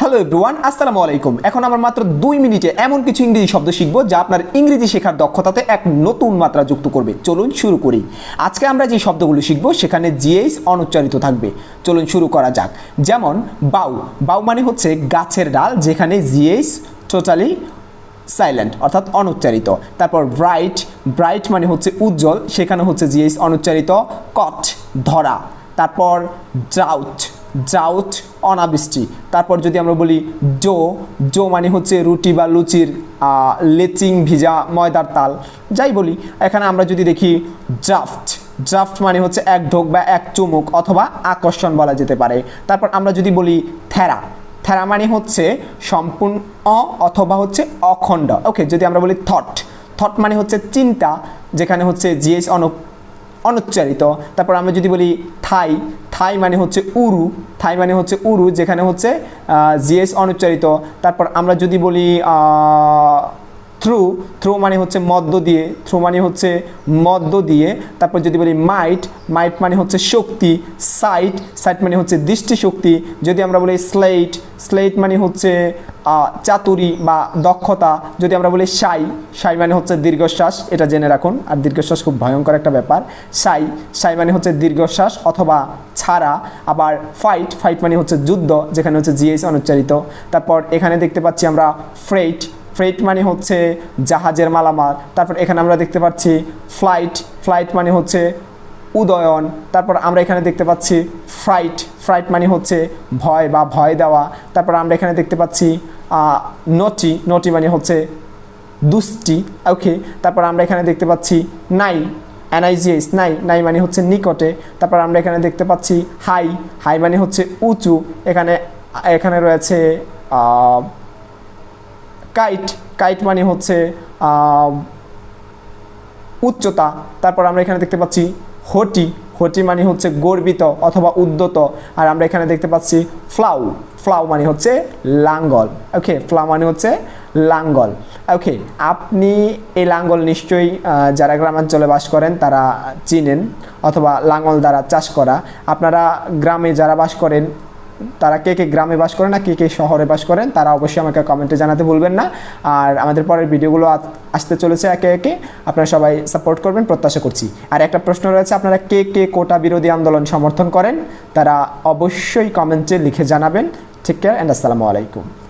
Hello everyone আসসালামু আলাইকুম। এখন আমরা মাত্র দুই মিনিটে এমন কিছু ইংরেজি শব্দ শিখব যা আপনার ইংরেজি শেখার দক্ষতাতে এক নতুন মাত্রা যুক্ত করবে। চলুন শুরু করি। আজকে আমরা যে শব্দগুলো শিখব সেখানে জিএইচ অনুচ্চারিত থাকবে। চলুন শুরু করা যাক। যেমন, বাউ। বাউ মানে হচ্ছে গাছের ডাল, যেখানে জিএইচ টোটালি সাইলেন্ট অর্থাৎ অনুচ্চারিত। তারপর ব্রাইট ব্রাইট মানে হচ্ছে উজ্জ্বল, সেখানে হচ্ছে জিএস অনুচ্চারিত কট ধরা। তারপর ড্রাউট ড্রাউট অনাবৃষ্টি। তারপর যদি আমরা বলি জো জো মানে হচ্ছে রুটি বা লুচির লেচিং ভিজা ময়দার তাল। যাই বলি, এখানে আমরা যদি দেখি ড্রাফট ড্রাফট মানে হচ্ছে এক ঢোক বা এক চুমুক অথবা আকর্ষণ বলা যেতে পারে। তারপর আমরা যদি বলি থেরা। থেরা মানে হচ্ছে সম্পূর্ণ অ অথবা হচ্ছে অখণ্ড। ওকে, যদি আমরা বলি থট। থট মানে হচ্ছে চিন্তা, যেখানে হচ্ছে জিএস অনু অনুচ্চারিত। তারপর আমরা যদি বলি থাই থাই মানে হচ্ছে উরু, থাই মানে হচ্ছে উরু, যেখানে হচ্ছে জিএস অনুচ্চারিত। তারপর আমরা যদি বলি থ্রু থ্রু মানে হচ্ছে মদ্য দিয়ে, থ্রু মানে হচ্ছে মদ্য দিয়ে। তারপর যদি বলি মাইট মাইট মানে হচ্ছে শক্তি, সাইট সাইট মানে হচ্ছে দৃষ্টিশক্তি। যদি আমরা বলি স্লেট স্লেট মানে হচ্ছে চাতুরি বা দক্ষতা যদি আমরা বলি সাই সাই মানে হচ্ছে দীর্ঘশ্বাস, এটা জেনে রাখুন। আর দীর্ঘশ্বাস খুব ভয়ঙ্কর একটা ব্যাপার। সাই সাই মানে হচ্ছে দীর্ঘশ্বাস অথবা ছাড়া। আবার ফাইট ফাইট মানে হচ্ছে যুদ্ধ, যেখানে হচ্ছে জিএস অনুচ্চারিত। তারপর এখানে দেখতে পাচ্ছি আমরা ফ্রেট ফ্রেট মানে হচ্ছে জাহাজের মালামাল। তারপর এখানে আমরা দেখতে পাচ্ছি ফ্লাইট। ফ্লাইট মানে হচ্ছে উদয়ন। তারপর আমরা এখানে দেখতে পাচ্ছি ফ্রাইট। ফ্রাইট মানে হচ্ছে ভয় বা ভয় দেওয়া। তারপর আমরা এখানে দেখতে পাচ্ছি নটি নটি মানে হচ্ছে দুষ্টি ওকে তারপর আমরা এখানে দেখতে পাচ্ছি নাই এনআইজিএস নাই নাই মানে হচ্ছে নিকটে। তারপর আমরা এখানে দেখতে পাচ্ছি হাই হাই মানে হচ্ছে উঁচু। এখানে এখানে রয়েছে কাইট কাইট মানে হচ্ছে উচ্চতা। তারপর আমরা এখানে দেখতে পাচ্ছি হটি হটি মানে হচ্ছে গর্বিত অথবা উদ্যত। আর আমরা এখানে দেখতে পাচ্ছি ফ্লাউ। ফ্লাউ মানে হচ্ছে লাঙ্গল। ওকে, ফ্লাউ মানে হচ্ছে লাঙ্গল। ওকে, আপনি এই লাঙ্গল নিশ্চয়ই যারা গ্রামাঞ্চলে বাস করেন তারা চিনেন অথবা লাঙ্গল দ্বারা চাষ করা। আপনারা গ্রামে যারা বাস করেন তারা কে কে গ্রামে বাস করেন না, কে কে শহরে বাস করেন, তারা অবশ্যই আমাকে কমেন্টে জানাতে ভুলবেন না। আর আমাদের পরের ভিডিওগুলো আসতে চলেছে একে একে। আপনারা সবাই সাপোর্ট করবেন, প্রত্যাশা করছি। আর একটা প্রশ্ন রয়েছে, আপনারা কে কে কোটা বিরোধী আন্দোলন সমর্থন করেন? তারা অবশ্যই কমেন্টে লিখে জানাবেন। ঠিক কেয়ার অ্যান্ড আসসালামু আলাইকুম।